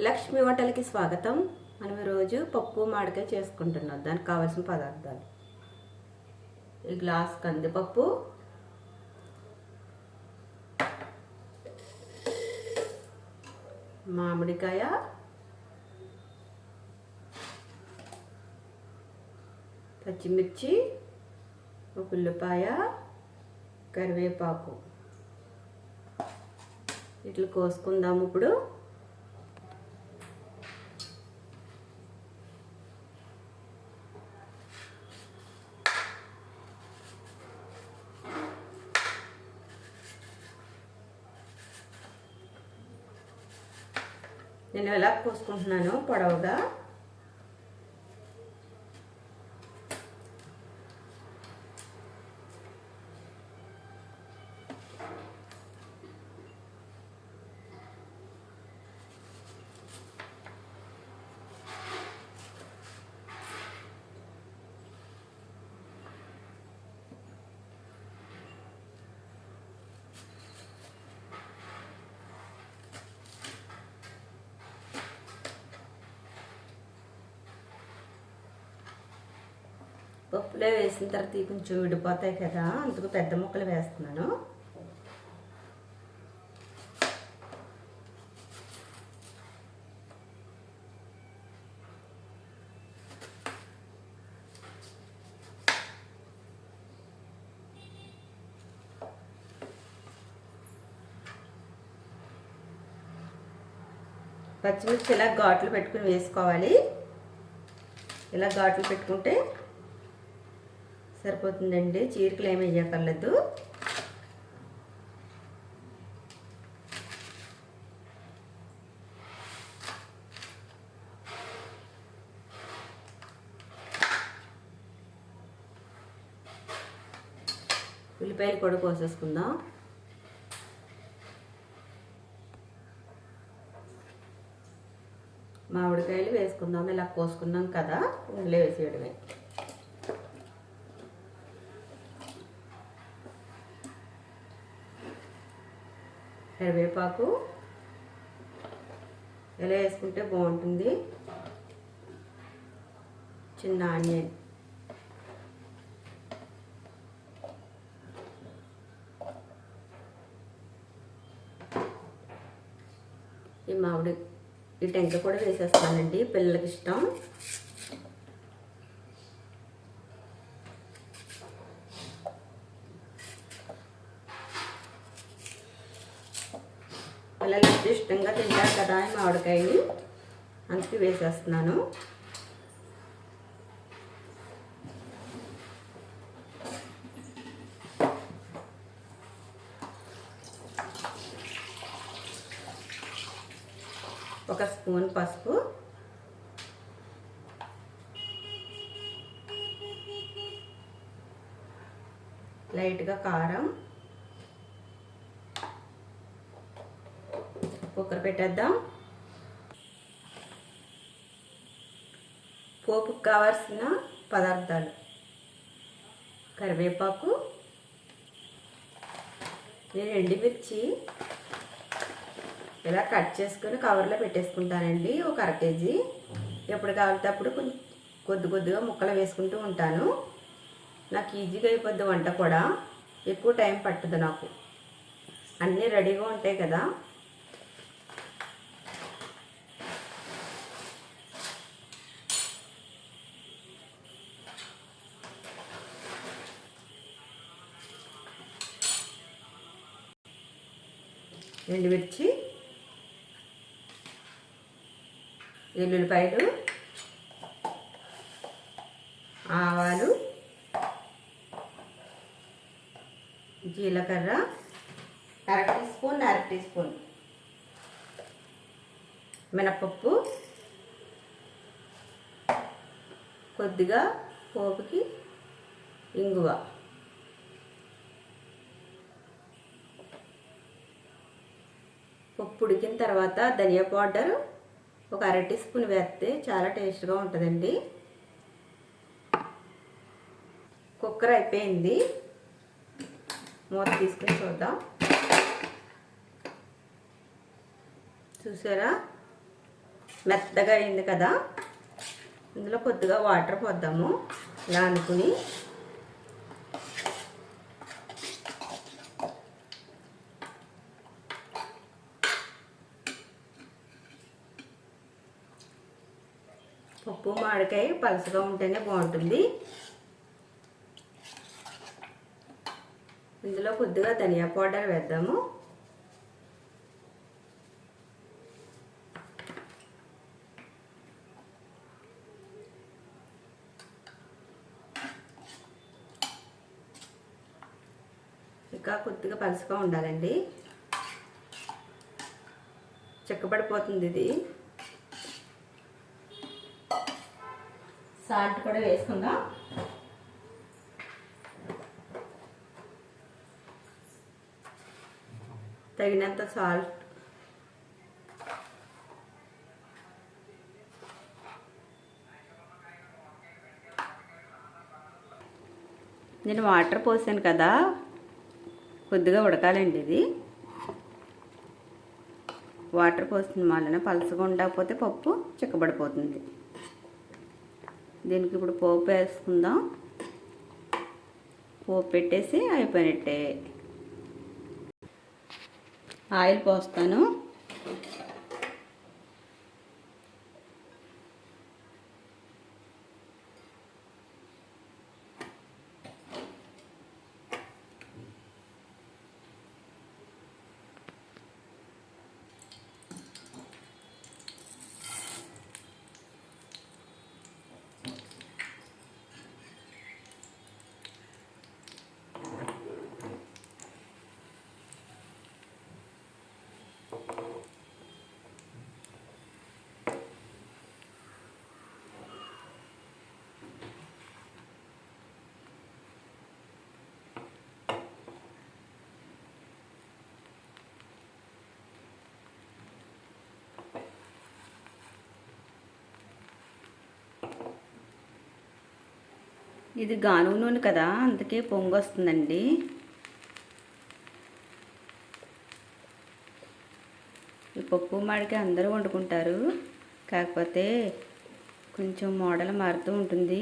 లక్ష్మి వంటలకి స్వాగతం. మనం ఈరోజు పప్పు మామిడికాయ చేసుకుంటున్నాం. దానికి కావాల్సిన పదార్థాలు. ఈ గ్లాస్ కందిపప్పు. మామిడికాయ. పచ్చిమిర్చి. ఒక ఉల్లిపాయ. కరివేపాకు. ఇట్లా కోసుకుందాము ఇప్పుడు. నేను ఎలా కోసుకుంటున్నాను పొడవుగా పప్పులే వేసిన తర్వాత కొంచెం విడిపోతాయి కదా అందుకు పెద్ద ముక్కలు వేస్తున్నాను. పచ్చిమిర్చి ఇలా ఘాట్లు పెట్టుకుని వేసుకోవాలి. ఇలా ఘాట్లు పెట్టుకుంటే సరిపోతుందండి. చీరకలు ఏమి వేయక్కర్లేదు. ఉల్లిపాయలు కూడా కోసేసుకుందాం. మామిడికాయలు వేసుకుందాం. ఇలా కోసుకున్నాం కదా ఇందులో వేసేయడమే. కరివేపాకు. ఎలా వేసుకుంటే బాగుంటుంది? చిన్న ఆనియన్. ఈ మామిడి ఈ టెంక కూడా వేసేస్తానండి పిల్లలకి ఇష్టం. పిల్లలు ఇష్టంగా తింటారు కదా ఈ మామిడికాయని. అందుకే వేసేస్తున్నాను. ఒక స్పూన్ పసుపు. లైట్గా కారం. కుక్కర్ పెట్టేద్దాం. పోపుకు కావాల్సిన పదార్థాలు. కరివేపాకు. నేను ఎండిమిర్చి ఇలా కట్ చేసుకొని కవర్లో పెట్టేసుకుంటానండి ఒక అర కేజీ. ఎప్పుడు కావాలితే అప్పుడు కొంచెం కొద్ది కొద్దిగా ముక్కలు వేసుకుంటూ ఉంటాను. నాకు ఈజీగా అయిపోద్ది వంట కూడా. ఎక్కువ టైం పట్టదు నాకు. అన్నీ రెడీగా ఉంటాయి కదా. ఎండుమిర్చి ఎల్లుల్లిపాయలు ఆవాలు జీలకర్ర అర టీ స్పూన్ అర టీ స్పూన్. మినపప్పు కొద్దిగా పోపుకి ఇంగువ. పప్పు ఉడికిన తర్వాత ధనియా పౌడర్ ఒక అర టీ స్పూన్ వేస్తే చాలా టేస్ట్గా ఉంటుందండి. కుక్కర్ అయిపోయింది. మూత తీసుకుని చూద్దాం. చూసారా? మెత్తగా అయింది కదా? ఇందులో కొద్దిగా వాటర్ పోద్దాము. ఇలా అనుకుని పప్పు మామిడికాయ పలసగా ఉంటేనే బాగుంటుంది. ఇందులో కొద్దిగా ధనియా పౌడర్ వేద్దాము. ఇంకా కొద్దిగా పలుసుగా ఉండాలండి. చెక్కబడిపోతుంది ఇది. సాల్ట్ కూడా వేసుకుందాం. తగినంత సాల్ట్. నేను వాటర్ పోసాను కదా కొద్దిగా ఉడకాలండి ఇది. వాటర్ పోసిన మళ్ళీ పలసగా ఉండకపోతే పప్పు చిక్కబడిపోతుంది. దీనికి ఇప్పుడు పోపు వేసుకుందాం. పోపు పెట్టేసి అయిపోయినట్టే. ఆయిల్ పోస్తాను. ఇది గానుగ నూనె కదా అందుకే పొంగు వస్తుందండి. ఈ పప్పు మాడికి అందరూ వండుకుంటారు కాకపోతే కొంచెం మోడల్ మారుతూ ఉంటుంది.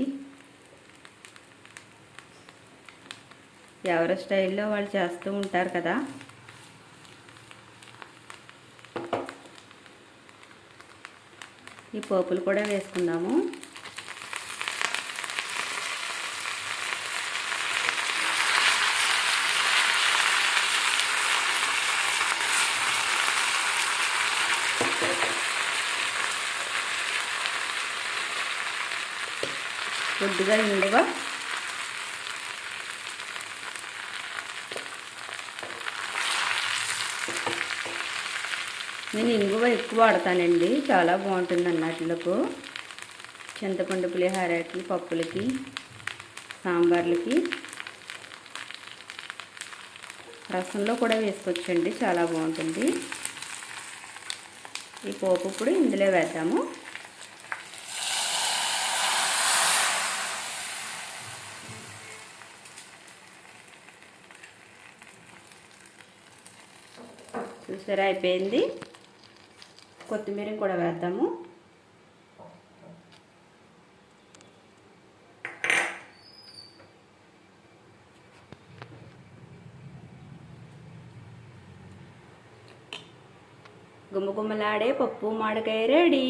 ఎవరి స్టైల్లో వాళ్ళు చేస్తూ ఉంటారు కదా. ఈ పోపులు కూడా వేసుకుందాము. కొద్దిగా ఇంగువ నేను ఇంగువ ఎక్కువ వాడతానండి. చాలా బాగుంటుంది అన్నట్లకు చింతపండు పులిహారకి పప్పులకి సాంబార్లకి. రసంలో కూడా వేసుకోవచ్చండి. చాలా బాగుంటుంది. ఈ పోపు ఇప్పుడు ఇందులో వేద్దాము. చూసారా అయిపోయింది. కొత్తిమీర కూడా వేద్దాము. గుమ్మగుమ్మలాడే పప్పు మాడకాయ రెడీ.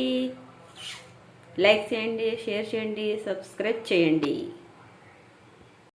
లైక్ చేయండి షేర్ చేయండి సబ్స్క్రైబ్ చేయండి.